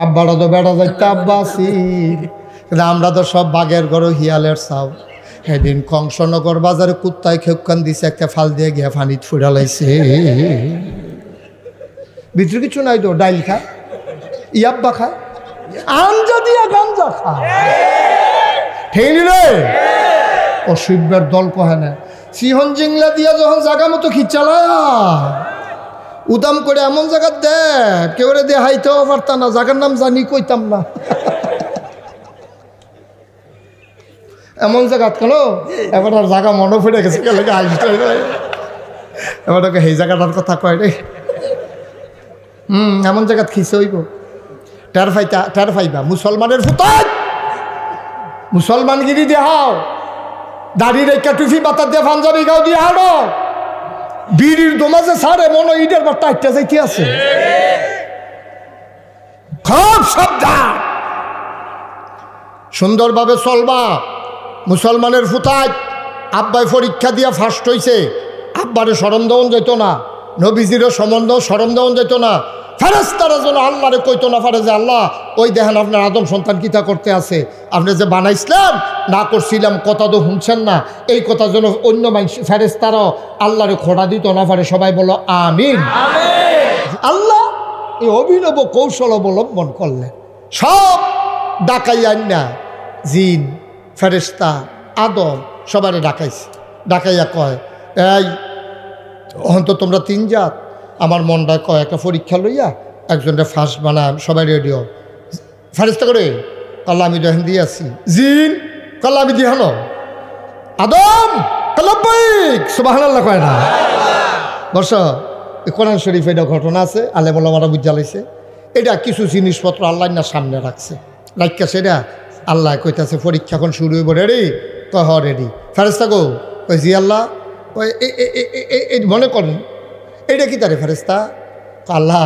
আব্বারা তো বেড়া যাইতে আব্বাসির কিন্তু আমরা তো সব বাঘের গরু হিয়ালের চাও। সেদিন কংসনগর বাজারে কুত্তায় খেউকান দিছে, একটা ফাল দিয়ে গিয়া ফানিত ফুরালাইছে ভিতরে কিছু নাই তো, ডাইল খা। ইয়াব্বা খায় আঞ্জা দিয়া গাঞ্জা খায় ঠিক রে। দল কহে না। সিহন জিংলা দিয়া যখন জাগা মতো খিচালায় উদাম করে এমন জায়গা দেখ কেউ রে দিয়ে হাইতেও পারতাম না জায়গার নাম জানি, কইতাম না। এমন জায়গা কেন এবার আর জায়গা মনে পড়ে গেছে কেন এবার ওকে সেই জায়গাটার কথা কয় রে। হুম, এমন জায়গাত খিসে হইব। টের ফাইতা টের ফাইবা মুসলমানের ফুতাত মুসলমানগিরি দেহাও। দাড়ি রেখা টুফি বাতা দিয়ে পাঞ্জাবি গাও দিয়ে হাড়ো বিড়ির দোমাজে সারে, মনে ইডের বার টাইটটা যাইতে আছে। খুব সাবধান। সুন্দরভাবে চলবা। মুসলমানের ফুতায় আব্বাই পরীক্ষা দিয়া ফার্স্ট হইছে। আব্বারে স্মরণ দেওয়া যেত না। নবীজিরও সম্বন্ধ স্মরণ দেওয়ান যেত না। ফেরেস্তারা যেন আল্লাহরে কইতো না পারে যে আল্লাহ, ওই দেখেন আপনার আদম সন্তান কিতা করতে আছে? আপনি যে বানাইছিলাম, না করছিলাম, কথা তো শুনছেন না। এই কথা যেন অন্য মানুষ ফেরেস্তারাও আল্লাহরে খোড়া দিত না পারে সবাই বলো আমিন। আল্লাহ এই অভিনব কৌশল অবলম্বন করলেন। সব ডাকাই না, জিন ফেরেস্তা আদম, সবারে ডাকাইছে। ডাকাইয়া কয়, এই অন্ত তোমরা তিন জাত আমার মনটা কয় একটা পরীক্ষা লইয়া একজনটা ফার্স্ট বানায় সবাই রেডিও ফেরেস্তা করে, কাল্লা আমি দেখেন দিয়ে আছি জিন, কাল্লা আমি দিহানো আদম কাল্লাবাইক সুবাহান আল্লাহ কয় না। বর্ষ কোরআন শরীফ এটা ঘটনা আছে আলে মোলামারা বুঝালাইছে এটা কিছু জিনিসপত্র আল্লাহ না সামনে রাখছে। রাখা সেটা আল্লাহ কইতাছে, পরীক্ষা এখন শুরু হইব রেডি কয় হ রেডি ফেরেস্তা গো ওই জি আল্লাহ ওই মনে করেন এটা কি তারে ফেরেস্তা আল্লাহ,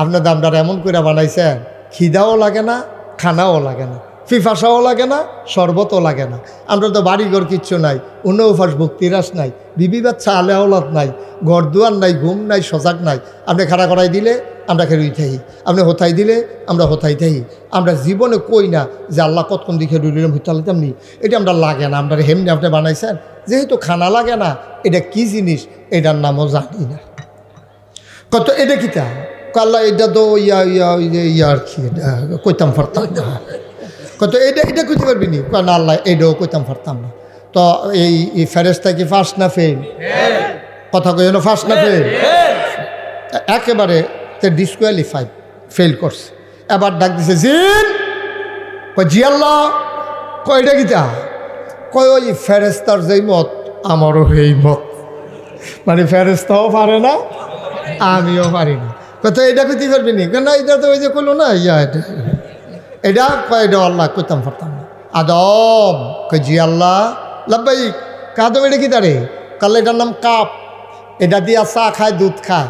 আপনার দামদার এমন করে বানাইছেন, খিদাও লাগে না, খানাও লাগে না, ফিফাসাও লাগে না, শরবতও লাগে না। আমরা তো বাড়িঘর কিচ্ছু নাই অন্য উপাস ভক্তিরাস নাই, বিবি বাচ্চা, আলে নাই ঘর দুয়ার নাই, ঘুম নাই, সজাগ নাই। আপনি খাড়া করাই দিলে আমরা খেরুই থাকি, আপনি হোথাই দিলে আমরা হোথাই থাকি। আমরা জীবনে কই না যে আল্লাহ কতক্ষণ দিকে রুলিলাম হুতালিতাম নি। এটা আমরা লাগে না, আমরা হেমনি আপনি বানাইছেন, যেহেতু খানা লাগে না, এটা কি জিনিস? এটার নামও জানি না। কত, এটা কিতা? কাল্লা এটা তো ইয়া ইয়া ইয়া আর কি কইতাম পারতাম না। কত, এটা এটা কইতে পারবি নি? না, আল্লাহ, এটাও কইতাম পারতাম না। তো এই ফেরেস্তা কি ফার্স্ট না ফেল? কথা কই ফার্স্ট না ফেল? একেবারে তে ডিসকোয়ালিফাইড ফেল করছে। এবার ডাক দিছে, জিন! জি আল্লাহ, কয়, এটা কিতা? কয়, ওই ফেরেস্তার যেই মত, আমারও সেই মত। মানে ফেরেস্তাও পারে না আমিও পারি না কত এটা কইতে পারবি নি? কেন এটা তো ওই যে করল না, ইয়া, এটা। এটা কয়, এটা আল্লাহ কইতাম পারতাম না। আদম জি আল্লাহ। লাব্বাই কাদম, এটা কি তারে? কাল এটার নাম কাপ। এটা দিয়া চা খায়, দুধ খায়।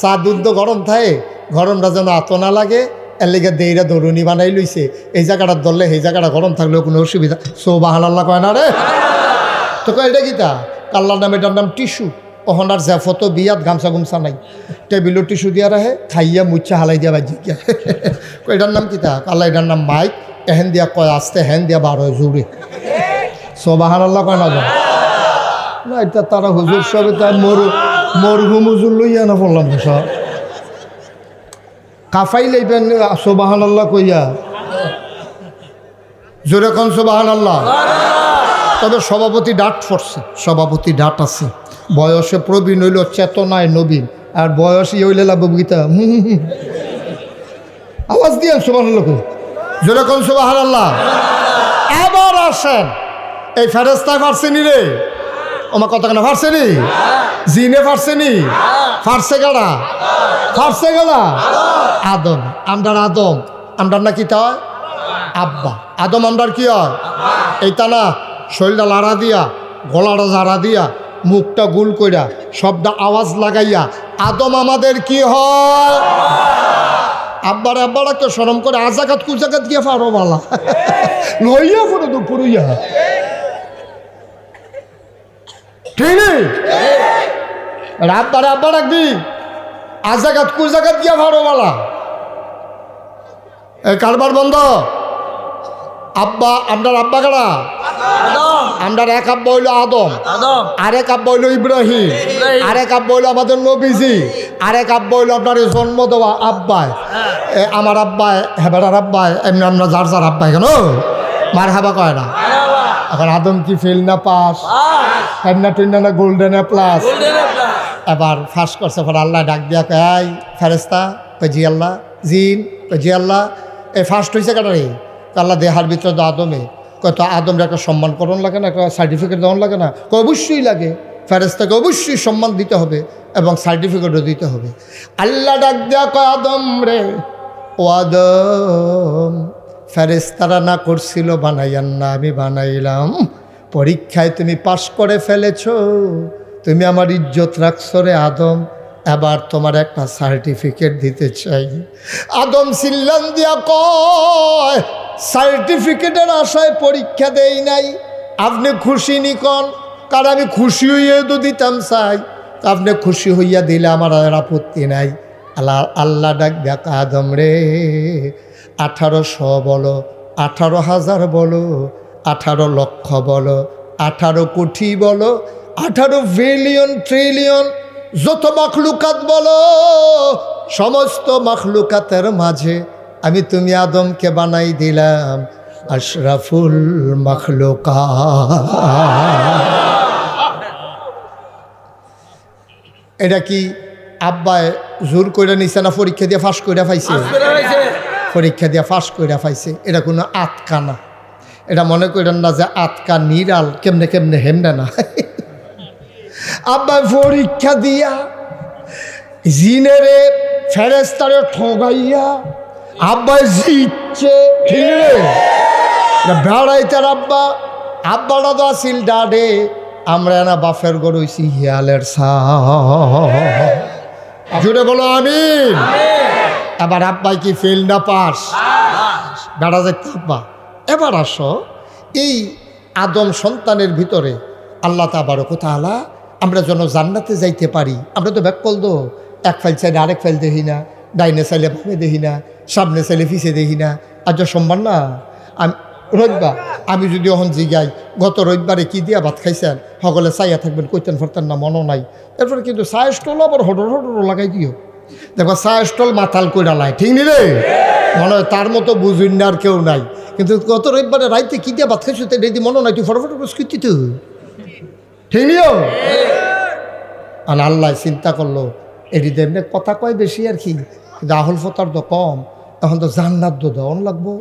চা, দুধ তো গরম থাকে, গরমটা যেন আত না লাগে, এর লেগে দেইরা দরুনি বানাই লইছে। এই জায়গাটা ধরলে, সেই জায়গাটা গরম থাকলেও কোনো অসুবিধা। সো বাহান আল্লাহ কয় না রে? তো কয়, এটা কিতা কাল্লার নাম, এটার নাম টিস্যু। ওহনার জেফত বিয়াত গামছা গুমছা নাই। টেবিলও টিস্যু দিয়া রাখে খাইয়া মুচ্ছা হালাই দিয়া বাজি গিয়া এটার নাম কিতা কাল্লা এটার নাম মাইক, এহেন দিয়া কয় আসতে, হেন দিয়া বার হয় জুড়ে সোবাহান আল্লাহ কয় না না এটা তারা হুজুর সবে তার মরু মরহুম হুজুর লইয়া না বললাম তো সব কাফাই লাইবেন সোবাহান আল্লাহ কইয়া। জোরে কন সোবাহান আল্লাহ তবে সভাপতি ডাট পড়ছে সভাপতি ডাট আছে। বয়সে প্রবীণ হইল চেতনায় নবীন, আর বয়স ই হইলে লাভ। আওয়াজ দিয়ে কই। জোরে কন সোবাহান আল্লাহ আবার আসেন। এই ফেরেস্তায় ফারসেনি রে? আমার কথা কেন ফারসেনি জিনে ফারসেনি ফারসে গাড়া ফারসে গাড়া আদম। আমরার আদম। আমরার না কি তা? আব্বা। আদম আমরার কি হয়? এইটা না শরীরটা লাড়া দিয়া, গলাটা জাড়া দিয়া মুখটা গুল কইরা সবটা আওয়াজ লাগাইয়া, আদম আমাদের কি হয়? আব্বার আব্বার একটা সরম করে, আজাকাত কুজাকাত গিয়ে পারো বালা। লইয়া পড়ো তো পুরুইয়া ঠিক আব্বার আব্বার একদি আজাকাত কুজাকাত গিয়া পারো বালা। কারবার বন্ধ। আব্বা আপনার আব্বা কারা? আপনার এক আব্বা হইল আদম। আরেক আব্বা হইল ইব্রাহিম। আরেক আব্বা হইল আমাদের নবীজি। আরেক আব্বা হইল আপনার জন্ম দেওয়া আব্বায় এ, আমার আব্বায় হেবাটার আব্বায় এমনি আমরা যার যার আব্বায় কেন? মার হাবা কয় না? এখন আদম কি ফেল না পাস? এমনা টিন্না না গোল্ডেন প্লাস এবার ফাঁস করছে পর আল্লাহ ডাক দিয়া কয় ফেরেস্তা জি আল্লাহ? জিন জি আল্লাহ? এ ফার্স্ট হয়েছে কেটারে আল্লাহ দেহার ভিতরে তো আদমে। কত তো আদমটা একটা সম্মান করণ লাগে না, একটা সার্টিফিকেট দেওয়ান লাগে না? কয়, অবশ্যই লাগে। ফেরেস্তাকে অবশ্যই সম্মান দিতে হবে এবং সার্টিফিকেটও দিতে হবে। আল্লাহ ডাক দেয়া কয় আদম রে ও আদম ফেরেস্তারা না করছিল বানাইয়ান না, আমি বানাইলাম। পরীক্ষায় তুমি পাশ করে ফেলেছ। তুমি আমার ইজ্জত রাখছো রে আদম। এবার তোমার একটা সার্টিফিকেট দিতে চাই। আদম সিল্লান দিয়া কয় সার্টিফিকেটের আশায় পরীক্ষা দেই নাই। আপনি খুশি নিকন কারণ আমি খুশি হইয়া তো দিতাম চাই আপনি খুশি হইয়া দিলে আমার আর আপত্তি নাই। আল্লাহ আল্লাহ ডাক দেখ রে, আঠারোশো বলো, আঠারো হাজার বলো, আঠারো লক্ষ বলো, আঠারো কোটি বলো, আঠারো বিলিয়ন ট্রিলিয়ন যত মাখলুকাত বলো, সমস্ত মাখলুকাতের মাঝে আমি তুমি আদমকে বানাই দিলাম আশরাফুল মাখলুকা এটা কি আব্বায় জোর করে নিছে না পরীক্ষা দিয়ে ফাঁস করে পাইছে পরীক্ষা দিয়ে ফাঁস করে পাইছে এটা কোনো আতকা না এটা মনে করেন না যে আতকা নিরাল কেমনে কেমনে হেমনে না। আব্বা পরীক্ষা দিয়া জিনেরে ফেরেস্তারে ঠগাইয়া আব্বাই জিতছে ঠিক বেড়াইতার আব্বা। আব্বাটা তো আসিল ডাডে। আমরা না বাফের গরুইছি হিয়ালের সা জুড়ে বলো আমি এবার আব্বাই কি ফেল না পাস? বেড়া যাইতে আব্বা। এবার আসো এই আদম সন্তানের ভিতরে আল্লাহ তাবারও কোথালা আমরা যেন জান্নাতে যাইতে পারি। আমরা তো ব্যাক কল দো এক ফাইল চাইলে আরেক ফাইল দেখি না। ডাইনে চাইলে ভাবে দেখি না সামনে চাইলে পিছিয়ে দেখি না। আর যা সম্মান না? আমি রবিবার। আমি যদি এখন জিগাই গত রবিবারে কি দিয়া ভাত খাইছেন? সকলে চাইয়া থাকবেন কইতেন ফরতেন না মনও নাই। এরপরে কিন্তু চায় স্টল আবার হডর হডর লাগাই দিও। দেখো চায় স্টল মাতাল কইরা লাই ঠিক নি রে? মনে হয় তার মতো বুঝুন না আর কেউ নাই। কিন্তু গত রবিবারে রাইতে কি দিয়া ভাত খাইছো তাই রেডি মনে নাই তুই ফটোফটো স্কৃতি তো ঠিক নিও আর আল্লাহ চিন্তা করল এটি এমনি কথা কয় বেশি আর কি। আহল ফতার তো কম, এখন তো জান্নাত তো দেওয়ান লাগবো।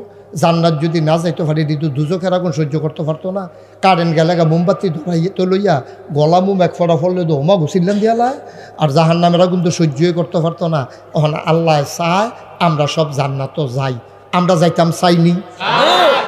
জান্নাত যদি না যাইতে পারি এটি তো দুজকের আগুন সহ্য করতে পারতো না। কারেন্ট গেলে গা মোমবাতি ধরাই তো লইয়া গলা মুম এক ফটা ফললে তো ওমা ঘুষিলাম দিয়ালা আর জাহান নামের আগুন তো সহ্যই করতে পারতো না। তখন আল্লাহ চায়, আমরা সব জান্নাতও যাই। আমরা যাইতাম চাইনি।